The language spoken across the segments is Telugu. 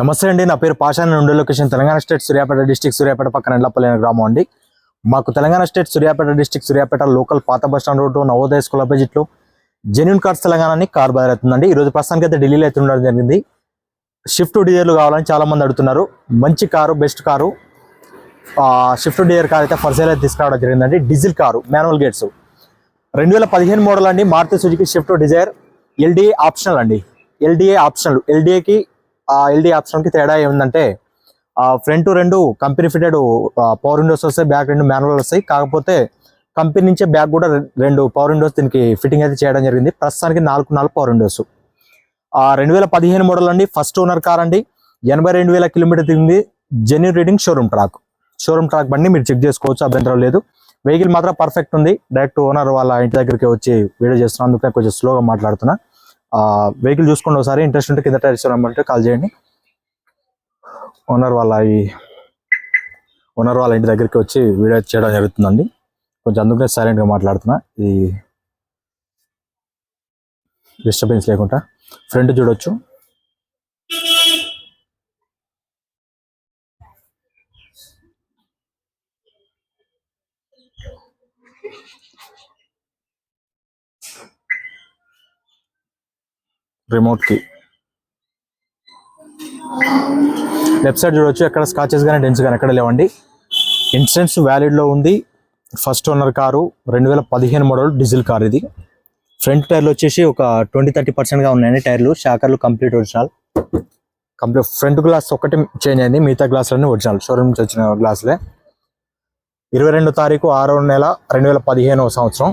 నమస్తే అండి నా పేరు పాషాన్ నుండి location Telangana state Suryapet district Suryapet పక్కన ఎండ్లపల్లి గ్రామం అండి. మాకు Telangana state Suryapet district Suryapet local పాత bus stand road Navodaya school ఆపోజిట్లో జెన్యున్ కార్స్ తెలంగాణని కార్ బయలుతుందండి అవుతుందండి ఈరోజు ప్రస్తుతానికి అయితే ఢిల్లీలో అయితే ఉండడం జరిగింది. షిఫ్ట్ డిజైర్లు కావాలని చాలా మంది అడుగుతున్నారు. మంచి car best car Swift Dzire car అయితే ఫర్ సేల్ అయితే తీసుకురావడం జరిగిందండి. డీజిల్ కారు మాన్యువల్ గేట్స్ రెండు వేల పదిహేను మోడల్ అండి. Maruti Suzuki Swift Dzire LDA optional అండి. ఎల్డిఏ ఆప్షనల్ ఎల్డిఏకి ఆ హెల్డీ ఆప్షన్కి తేడా ఏముందంటే ఫ్రంట్ రెండు కంపెనీ ఫిటెడ్ పవర్ విండోస్ వస్తాయి బ్యాక్ రెండు మాన్యువల్ వస్తాయి. కాకపోతే కంపెనీ నుంచే బ్యాక్ కూడా రెండు పవర్ విండోస్ దీనికి ఫిట్టింగ్ అయితే చేయడం జరిగింది. ప్రస్తుతానికి నాలుగు నాలుగు పవర్ విండోస్ రెండు వేల పదిహేను మోడల్ అండి. ఫస్ట్ ఓనర్ కార్ అండి. ఎనభై రెండు వేల కిలోమీటర్ తిరిగింది. Genuine reading showroom track showroom track బండి మీరు చెక్ చేసుకోవచ్చు అభ్యంతరం లేదు. వెహికల్ మాత్రం పర్ఫెక్ట్ ఉంది. డైరెక్ట్ ఓనర్ వాళ్ళ ఇంటి దగ్గరికి వచ్చి వీడియో చేస్తున్నా అందుకనే కొంచెం స్లోగా మాట్లాడుతున్నా. వెహికల్ చూసుకోండి ఒకసారి ఇంట్రెస్ట్ ఉంటే కింద టైర్స్ అంటే కాల్ చేయండి. ఓనర్ వాళ్ళ ఈ ఓనర్ వాళ్ళ ఇంటి దగ్గరికి వచ్చి వీడియో చేయడం జరుగుతుందండి. కొంచెం అందుకనే సైలెంట్గా మాట్లాడుతున్నా. ఈ డిస్టర్బెన్స్ లేకుండా. ఫ్రంట్ చూడొచ్చు. రిమోట్కి లెఫ్ట్ సైడ్ చూడొచ్చు ఎక్కడ స్కాచెస్ కానీ డెన్స్ కానీ ఎక్కడ లేవండి. ఇన్సూరెన్స్ వ్యాలిడ్లో ఉంది. ఫస్ట్ ఓనర్ కారు రెండు వేల పదిహేను మోడల్ డీజిల్ కార్ ఇది. ఫ్రంట్ టైర్లు వచ్చేసి ఒక ట్వంటీ థర్టీ పర్సెంట్గా ఉన్నాయండి టైర్లు. షాకర్లు complete original complete front glass ఒకటి చేంజ్ అయింది. మిగతా గ్లాసులన్నీ ఒరిజినల్ షోరూమ్ నుంచి వచ్చిన గ్లాసులే ఇరవై రెండు తారీఖు ఆరో నెల రెండు వేల పదిహేనవ సంవత్సరం.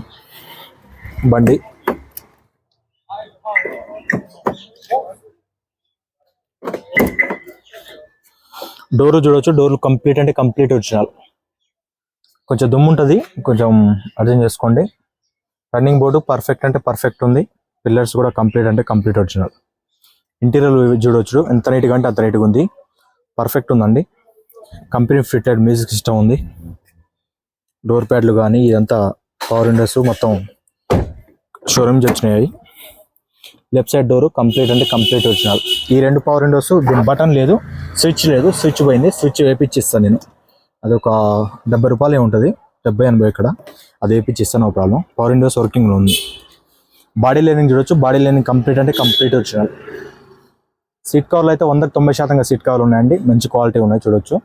బండి. డోర్ చూడొచ్చు డోర్లు కంప్లీట్ అంటే కంప్లీట్ ఒరిజినల్. కొంచెం దుమ్ము ఉంటుంది కొంచెం అర్థం చేసుకోండి. రన్నింగ్ బోర్డు పర్ఫెక్ట్ అంటే పర్ఫెక్ట్ ఉంది. పిల్లర్స్ కూడా కంప్లీట్ అంటే కంప్లీట్ ఒరిజినల్. ఇంటీరియర్ చూడొచ్చు ఎంత నీట్గా అంటే అంత నీట్గా ఉంది. పర్ఫెక్ట్ ఉందండి. కంపెనీ ఫిట్టెడ్ మ్యూజిక్ సిస్టమ్ ఉంది. డోర్ ప్యాడ్లు కానీ ఇదంతా పవర్ విండోస్ మొత్తం షోరూమ్ వచ్చినాయి లెఫ్ట్ సైడ్ డోర్ కంప్లీట్ అంటే కంప్లీట్ ఒరిజినల్. ఈ రెండు పవర్ విండోస్ దీని బటన్ లేదు స్విచ్ లేదు స్విచ్ పోయింది స్విచ్ వేపించిస్తాను నేను. అది ఒక డెబ్బై రూపాయలే ఉంటుంది డెబ్బై ఎనభై ఇక్కడ. అది వేపించిస్తాను ఒక ప్రాబ్లం. పవర్ విండోస్ వర్కింగ్లో ఉంది. బాడీ లైనింగ్ చూడొచ్చు బాడీ లైనింగ్ కంప్లీట్ అంటే కంప్లీట్ ఒరిజినల్. సీట్ కవర్లు అయితే వందకు తొంభై శాతంగా సీట్ కవర్లు ఉన్నాయండి మంచి క్వాలిటీ ఉన్నాయి చూడొచ్చు.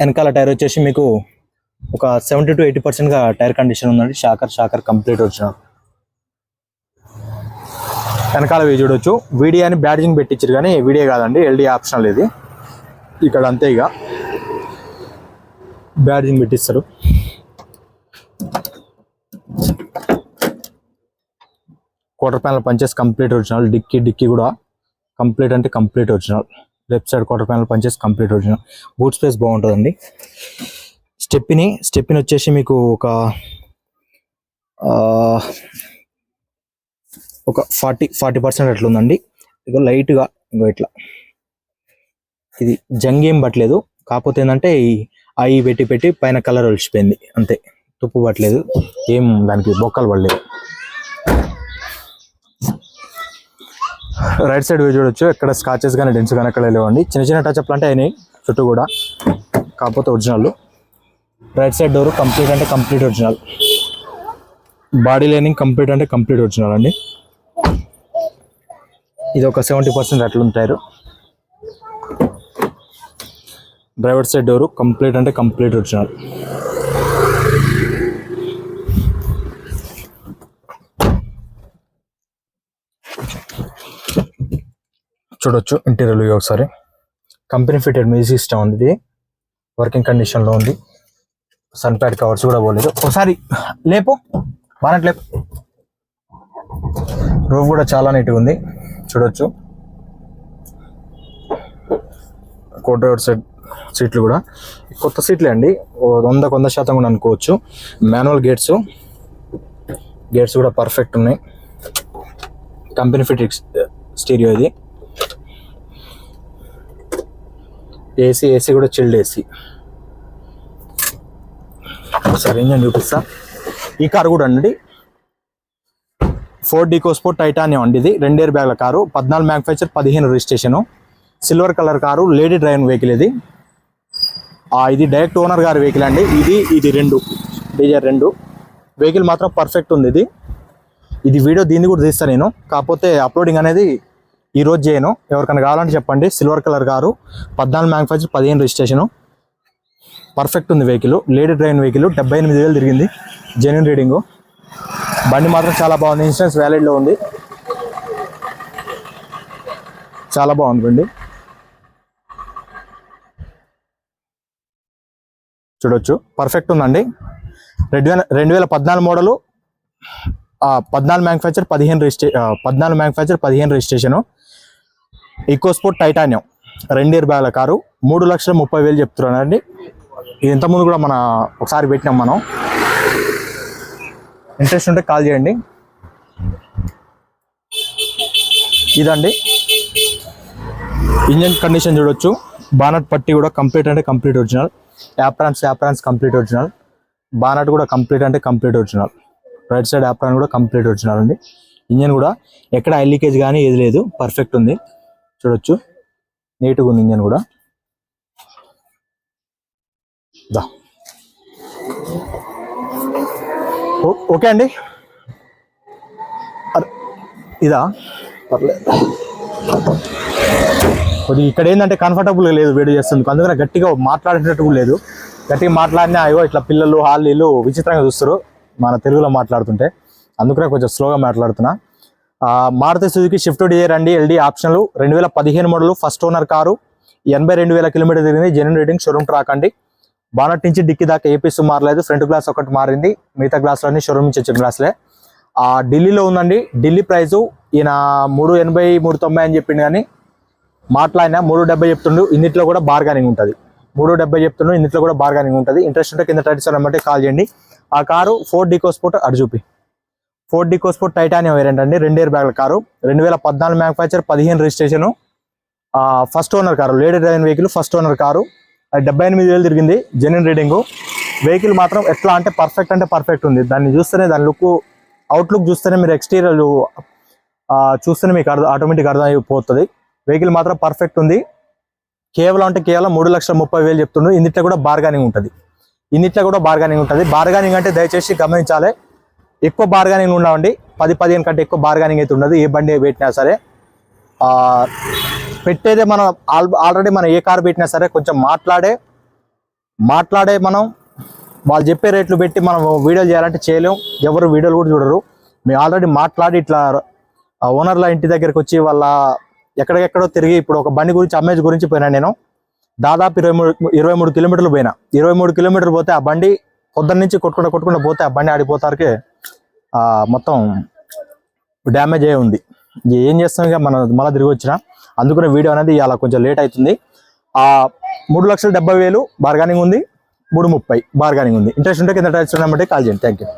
వెనకాల టైర్ వచ్చేసి మీకు ఒక సెవెంటీ టు ఎయిటీ పర్సెంట్గా టైర్ కండిషన్ ఉందండి. షాకర్ షాకర్ కంప్లీట్ వచ్చిన వెనకాల వీ చూడొచ్చు. వీడియో అని బ్యాడ్జింగ్ పెట్టించారు కానీ వీడియో కాదండి ఎల్డీ ఆప్షనల్ ఇది. ఇక్కడ అంతే ఇక. Badging పెట్టిస్తారు. Quarter panel punches complete original dicky dicky కూడా కంప్లీట్ అంటే complete original left side quarter panel punches complete original boot space బాగుంటుందండి. స్టెప్ని స్టెప్ని వచ్చేసి మీకు ఒక ఒక ఫార్టీ ఫార్టీ పర్సెంట్ అట్లా ఉందండి ఇక లైట్గా ఇంకో ఇట్లా. ఇది జంగ్ ఏం పట్టలేదు. కాకపోతే ఏంటంటే ఈ అవి పెట్టి పెట్టి పైన కలర్ ఒలిచిపోయింది. అంతే. తుప్పు పట్టలేదు. ఏం దానికి బొక్కలు పడలేదు. రైట్ సైడ్ వ్యూ చూడొచ్చు. ఎక్కడ స్కాచెస్ కానీ డెన్స్ కానీ ఎక్కడ లేవండి. చిన్న చిన్న టచ్ అప్లు అంటే అయినాయి. చుట్టూ కూడా. కాకపోతే original. Right side door complete అంటే complete original. Body lining complete అంటే కంప్లీట్ ఒరిజినల్ అండి. ఇది ఒక సెవెంటీ పర్సెంట్ అట్లుంటారు డ్రైవర్ సైడ్ డోరు కంప్లీట్ అంటే కంప్లీట్ ఒరిజినల్. చూడొచ్చు ఇంటీరియర్ ఒకసారి. కంపెనీ ఫిటెడ్ మ్యూజిక్ సిస్టమ్ ఉంది ఇది. వర్కింగ్ కండిషన్లో ఉంది. సన్ ప్యాడ్ కవర్స్ కూడా పోలేదు. ఒకసారి లేపు బానట్ లేపు. రూఫ్ కూడా చాలా నీట్గా ఉంది. చూడొచ్చు. కోట్ రోడ్ సైడ్ సీట్లు కూడా. కొత్త సీట్లే అండి. వంద వంద శాతం కూడా అనుకోవచ్చు. మాన్యువల్ గేట్స్ గేట్స్ కూడా పర్ఫెక్ట్ ఉన్నాయి. కంపెనీ ఫిట్ స్టీరియో ఇది. ఏసీ ఏసీ కూడా చిల్డ్ ఏసీ ఒకసారి ఇంజన్ చూపిస్తా. ఈ కారు కూడా అండి ఫోర్ డీకో స్పోర్ట్ టైటానియం అండి ఇది. రెండేరు బ్యాగ్ల కారు పద్నాలుగు మ్యానుఫ్యాక్చర్ పదిహేను registration silver colour car lady driving vehicle ఇది. ఇది డైరెక్ట్ ఓనర్ గారి వెహికల్ అండి. ఇది ఇది రెండు. డీజర్ రెండు. వెహికల్ మాత్రం పర్ఫెక్ట్ ఉంది ఇది. ఇది వీడియో దీన్ని కూడా తీస్తాను నేను. కాకపోతే అప్లోడింగ్ అనేది ఈ రోజు చేయను. ఎవరికైనా కావాలంటే చెప్పండి. సిల్వర్ కలర్ కారు పద్నాలుగు మ్యానుఫ్యాక్చర్ పదిహేను రిజిస్ట్రేషను పర్ఫెక్ట్ ఉంది వెహికల్ లేడీ ట్రైన్ వెహికల్ డెబ్బై ఎనిమిది వేలు తిరిగింది. జెన్యున్ రీడింగు బండి మాత్రం చాలా బాగుంది. ఇన్సూరెన్స్ వ్యాలిడ్లో ఉంది. చాలా బాగుంది బండి. చూడొచ్చు. పర్ఫెక్ట్ ఉందండి. రెండు వేల రెండు వేల పద్నాలుగు మోడలు. పద్నాలుగు మ్యానుఫ్యాక్చర్ పదిహేను రిజిస్ట్రే పద్నాలుగు మ్యానుఫ్యాక్చర్ పదిహేను రిజిస్ట్రేషను ఈకోస్పోర్ట్ టైటానియం రెండు ఇయర్ బ్యాగ్ల కారు. మూడు లక్షల ముప్పై వేలు చెప్తున్నారండి. ఇది ఇంతకుముందు కూడా మన ఒకసారి పెట్టినాం మనం. ఇంట్రెస్ట్ ఉంటే కాల్ చేయండి. ఇదండి. ఇంజన్ కండిషన్ చూడొచ్చు. బానట్ పట్టి కూడా కంప్లీట్ అంటే complete original. Aprons aprons complete original. Bonnet కూడా కంప్లీట్ అంటే complete original. Right side apron కూడా కంప్లీట్ ఒరిజినల్ అండి. ఇంజన్ కూడా ఎక్కడ ఐ లీకేజ్ కానీ ఏది లేదు. పర్ఫెక్ట్ ఉంది. చూడొచ్చు. నీట్గా ఉంది ఇంజన్ కూడా. దా. ఓకే అండి. ఇదా? పర్లేదు కొద్దిగా ఇక్కడ ఏంటంటే కంఫర్టబుల్గా లేదు వేడి చేస్తుంది అందుకని గట్టిగా మాట్లాడేటట్టు కూడా లేదు. గట్టిగా మాట్లాడినా అయ్యో ఇట్లా పిల్లలు హాలీలు విచిత్రంగా చూస్తారు. మన తెలుగులో మాట్లాడుతుంటే. అందుకనే కొంచెం స్లోగా మాట్లాడుతున్నా. మారుతి సుజుకి షిఫ్ట్ డిజైర్ అండి ఎల్డి ఆప్షన్లు. రెండు వేల పదిహేను మోడల్ ఫస్ట్ ఓనర్ కారు. ఎనభై రెండు వేల కిలోమీటర్ తిరిగింది. జెన్యున్ రేటింగ్ షోరూమ్ ట్రాక్ అండి. బానట్ నుంచి డిక్కి దాకా ఏపీస్ మారలేదు. ఫ్రంట్ గ్లాస్ ఒకటి మారింది. మిగతా గ్లాసులన్నీ షోరూమ్ నుంచి వచ్చిన గ్లాసులే. ఆ ఢిల్లీలో ఉందండి. ఢిల్లీ ప్రైజు ఈయన మూడు ఎనభై మూడు తొంభై అని చెప్పిండు కానీ మాట్లాడినా మూడు డెబ్బై చెప్తుండు. ఇందులో కూడా బార్గానింగ్ ఉంటుంది. మూడు డెబ్బై చెప్తుండు ఇందులో కూడా బార్గానింగ్ ఉంటుంది. ఇంట్రెస్ట్ ఉంటే కింద టైట్ నెంబర్కి కాల్ చేయండి. ఆ కారు ఫోర్ డికోస్పోర్ట్ అటు చూపి. డికోస్పోర్ట్ టైటానియం వేరియంట్ అండి. రెండు ఇయర్ బ్యాగ్ల కారు. రెండు వేల పద్నాలుగు మ్యానుఫ్యాక్చర్ పదిహేను registration first owner car. Lady driving vehicle first owner car. డెబ్బై ఎనిమిది వేలు తిరిగింది జెన్యున్ రీడింగు వెహికల్ మాత్రం ఎట్లా అంటే పర్ఫెక్ట్ అంటే పర్ఫెక్ట్ ఉంది. దాన్ని చూస్తేనే దాని లుక్ అవుట్లుక్ చూస్తేనే మీరు ఎక్స్టీరియర్ చూస్తేనే మీకు అర్థం ఆటోమేటిక్ అర్థం అయిపోతుంది. వెహికల్ మాత్రం పర్ఫెక్ట్ ఉంది. కేవలం అంటే కేవలం మూడు లక్షల ముప్పై వేలు చెప్తుండ్రు. ఇందిట్లో కూడా బార్గానింగ్ ఉంటుంది. ఇందిట్లో కూడా బార్గానింగ్ ఉంటుంది. బార్గానింగ్ అంటే దయచేసి గమనించాలి. ఎక్కువ బార్గానింగ్ ఉండవండి పది పదిహేను కంటే ఎక్కువ బార్గానింగ్ అయితే ఉండదు. ఏ బండి పెట్టినా సరే. పెట్టేదే మనం ఆల్ ఆల్రెడీ మనం ఏ కార్ పెట్టినా సరే కొంచెం మాట్లాడే మాట్లాడే మనం వాళ్ళు చెప్పే రేట్లు పెట్టి మనం వీడియోలు చేయాలంటే చేయలేం. ఎవరు వీడియోలు కూడా చూడరు. మేము ఆల్రెడీ మాట్లాడి ఇట్లా ఓనర్ల ఇంటి దగ్గరికి వచ్చి వాళ్ళ ఎక్కడికెక్కడో తిరిగి ఇప్పుడు ఒక బండి గురించి అమ్మేజ్ గురించి పోయినా నేను. దాదాపు ఇరవై మూడు ఇరవై మూడు కిలోమీటర్లు పోయినా. ఇరవై మూడు కిలోమీటర్లు పోతే ఆ బండి పొద్దున్న నుంచి కొట్టుకుంటూ కొట్టుకుంటూ పోతే ఆ బండి ఆడిపోతారికి మొత్తం డ్యామేజ్ అయ్యి ఉంది. ఏం చేస్తాం ఇక మనం మళ్ళీ తిరిగి వచ్చినా. అందుకునే వీడియో అనేది అలా కొంచెం లేట్ అవుతుంది. ఆ మూడు లక్షల డెబ్బై వేలు బార్గానింగ్ ఉంది. మూడు ముప్పై బార్గానింగ్ ఉంది. ఇంట్రెస్ట్ ఉంటే కింద టచ్ నెంబర్కి కాల్ చేయండి. Thank you